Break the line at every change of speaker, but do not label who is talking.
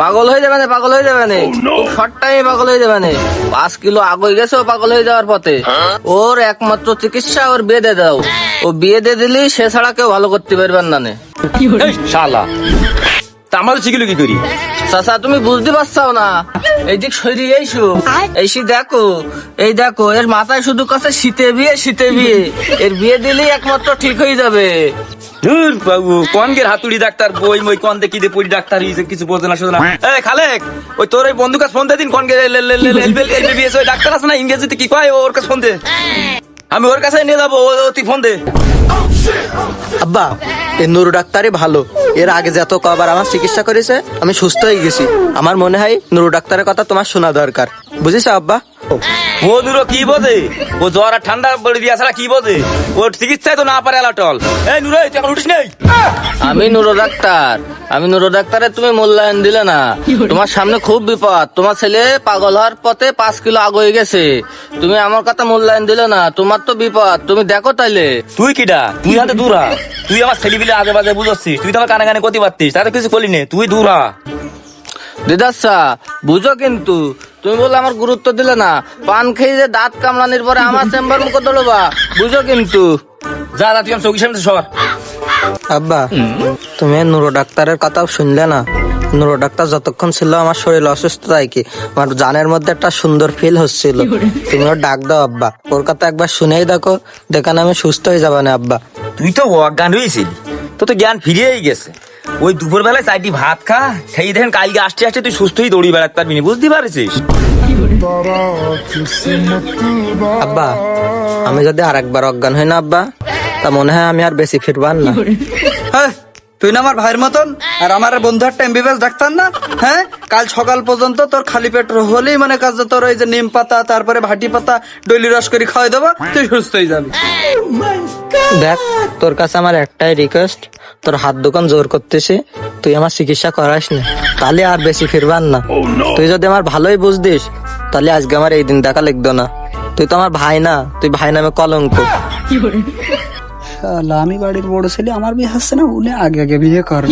পাগল হয়ে যাবে না পাগল হয়ে যাবে না। শর্ট টাইমে পাগল হয়ে যাবে না। পাঁচ কিলো আগে গেছে ও পাগল হয়ে যাওয়ার পথে। ওর একমাত্র চিকিৎসা ওর বিয়ে দিয়ে দাও। ও বিয়ে দিয়ে দিলি সে ছাড়া কেউ ভালো করতে পারবেন না
শালা। আমরা শিখিল কি করি?
চাচা তুমি বুঝতে পারছ না। এই দিক সরি এইসু এইসি দেখো এই দেখো এর মাথায় শুধু কাছে শীতে বিয়ে শীতে বিয়ে। এর বিয়ে দিলেই একমাত্র ঠিক হয়ে যাবে।
ধুর বাবু কনগের হাতুড়ি ডাক্তার বই মই কন দেখি দে পড়ি ডাক্তার ইসে কিছু বোঝে না শোধ এই খালেক ওই তোর ওই বন্ধু কাছে ফোন দে দিন কনগে এলবিএস ওই ডাক্তার আছে না ইংরেজিতে কি কয় ওর কাছে ফোন দে। আমি ওর কাছে নিয়ে যাব তুই ফোন দে।
আব্বা এই নুরু ডাক্তারই ভালো। এর আগে যত কবার আমার চিকিৎসা করেছে আমি সুস্থ হয়ে গেছি। আমার মনে হয় নুরু ডাক্তারের কথা তোমার শোনা দরকার। বুঝেছ আব্বা?
ও দুরো কি বোঝে? ও জ্বর আর ঠান্ডা বলে দিয়া ছাড়া কি বোঝে? ওর চিকিৎসায় তো না পারে আলাটল এই নুরে তুই এখন উঠিস নেই?
আমি নুরো ডাক্তার। আমি নুরো ডাক্তারের তুমি মূল্যায়ন দিলে না। তোমার সামনে খুব বিপদ। তোমার ছেলে পাগল হওয়ার পথে পাঁচ কিলো আগ হয়ে গেছে। তুমি আমার কথা মূল্যায়ন দিলে না। তোমার তো বিপদ। তুমি দেখো তাইলে।
তুই কিডা? তুই হাতে দূরা তুই আমার ছেলে বিলে আজে বাজে বুঝছিস তুই তো আমার কানে কানে করতে পারতিস তাতে কিছু করলি নে। তুই দূরা
দিদাসা বুঝো কিন্তু। তুমি বলে আমার গুরুত্ব দিলে না। পান খেয়ে যে দাঁত কামড়ানির পরে আমার চেম্বার মুখ দলবা বুঝো কিন্তু।
যা তুই আমার চৌকি সামনে সর।
আব্বা তুমি নুরো ডাক্তারের কথা শুনলে না? নুরো ডাক্তার যতক্ষণ ছিল আমার শরীর অসুস্থ তাই কি? আমার জানের মধ্যে একটা সুন্দর ফিল হচ্ছিল। তুমি ওর ডাক দাও আব্বা। ওর কথা একবার শুনেই দেখো দেখান আমি সুস্থ হয়ে যাবা না আব্বা।
তুই তো অজ্ঞান হয়েছিলি। তো তো জ্ঞান ফিরিয়েই গেছে। ওই দুপুর বেলায় চারটি ভাত খা। খেয়ে দেখেন কালকে আসতে আসতে তুই সুস্থই দৌড়ি বেড়াতে পারবি বুঝতে পারছিস?
আব্বা আমি যদি আর একবার অজ্ঞান হই না আব্বা তা মনে হয় আমি আর বেশি ফিরবার না।
হ্যাঁ, তুই না আমার ভাইয়ের মতন? আর আমার বন্ধু একটা এমবিবিএস ডাক্তার না? হ্যাঁ কাল সকাল পর্যন্ত তোর খালি পেট হলেই মানে কাজ তোর ওই যে নিম পাতা তারপরে ভাটি পাতা ডলি রস করে খাওয়াই দেবো তুই সুস্থ হয়ে যাবি।
দেখ তোর কাছে আমার একটাই রিকোয়েস্ট তোর হাত দোকান জোর করতেছে তুই আমার চিকিৎসা করাস না। তাহলে আর বেশি ফিরবার না। তুই যদি আমার ভালোই বুঝদিস তাহলে আজকে আমার এই দিন দেখা লিখতো না। তুই তো আমার ভাই না তুই ভাই নামে কলঙ্ক।
আমি বাড়ির বড় ছেলে আমার বিয়ে হচ্ছে না উনি আগে আগে বিয়ে করে?